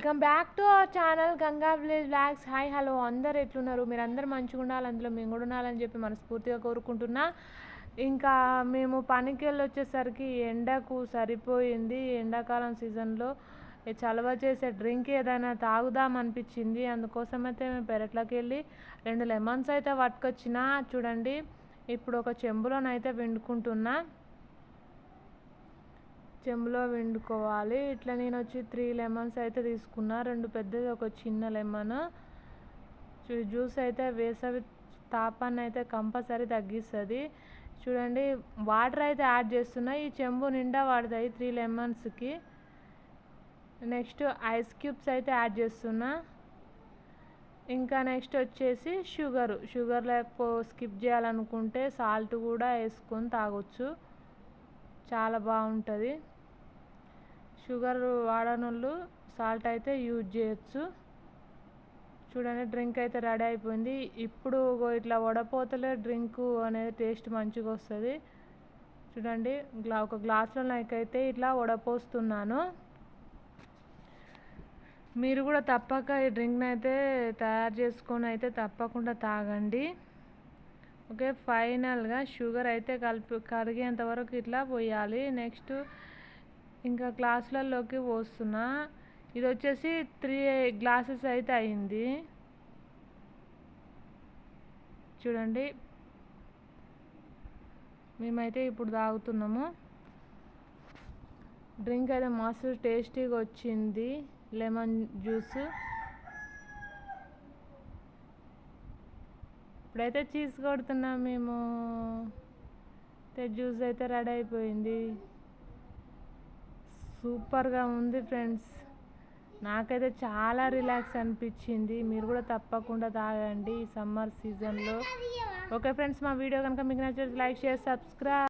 Welcome back to our channel Ganga village vlogs hi hello అందరు ఎట్లున్నారు? మీరు అందరు మంచిగా ఉండాలి. అందులో మేము కూడా ఉండాలని చెప్పి మనస్ఫూర్తిగా కోరుకుంటున్నా. ఇంకా మేము పనికి వెళ్ళి వచ్చేసరికి ఎండకు సరిపోయింది. ఎండాకాలం సీజన్లో చలవ చేసే డ్రింక్ ఏదైనా తాగుదాం అనిపించింది. అందుకోసం అయితే మేము పెరట్లోకి వెళ్ళి రెండు లెమన్స్ అయితే పట్టుకొచ్చిన. చూడండి ఇప్పుడు ఒక చెంబులోనైతే వండుకుంటున్నా. చెంబులో వండుకోవాలి ఇట్లా నేను వచ్చి త్రీ లెమన్స్ అయితే తీసుకున్నా. రెండు పెద్దది ఒక చిన్న లెమన్. జ్యూస్ అయితే వేసవి తాపాన్ని అయితే కంపల్సరీ తగ్గిస్తుంది. చూడండి వాటర్ అయితే యాడ్ చేస్తున్నా. ఈ చెంబు నిండా వాడతాయి త్రీ లెమన్స్కి. నెక్స్ట్ ఐస్ క్యూబ్స్ అయితే యాడ్ చేస్తున్నా. ఇంకా నెక్స్ట్ వచ్చేసి షుగర్. షుగర్ లేకపో స్కిప్ చేయాలనుకుంటే సాల్ట్ కూడా వేసుకొని తాగొచ్చు. చాలా బాగుంటుంది. షుగర్ వాడనోళ్ళు సాల్ట్ అయితే యూజ్ చేయొచ్చు. చూడండి డ్రింక్ అయితే రెడీ అయిపోయింది. ఇప్పుడు ఇట్లా వడపోతలే డ్రింక్ అనేది టేస్ట్ మంచిగా వస్తుంది. చూడండి గ్లా ఒక గ్లాస్లో నాకైతే ఇట్లా వడపోస్తున్నాను. మీరు కూడా తప్పక ఈ డ్రింక్ని అయితే తయారు చేసుకొని అయితే తప్పకుండా తాగండి. ఓకే ఫైనల్గా షుగర్ అయితే కలిపి కరిగేంత వరకు ఇట్లా పోయాలి. నెక్స్ట్ ఇంకా గ్లాసులలోకి పోస్తున్నా. ఇది వచ్చేసి త్రీ గ్లాసెస్ అయితే అయింది. చూడండి. మేమైతే ఇప్పుడు తాగుతున్నాము. డ్రింక్ అయితే మస్తు టేస్టీగా వచ్చింది. Lemon juice. ఇప్పుడైతే చీజ్ కొడుతున్నాం మేము. జ్యూస్ అయితే రెడీ అయిపోయింది. సూపర్గా ఉంది ఫ్రెండ్స్. నాకైతే చాలా రిలాక్స్ అనిపించింది. మీరు కూడా తప్పకుండా తాగండి ఈ సమ్మర్ సీజన్లో. ఓకే ఫ్రెండ్స్ మా వీడియో కనుక మీకు నచ్చితే లైక్ షేర్ సబ్స్క్రైబ్.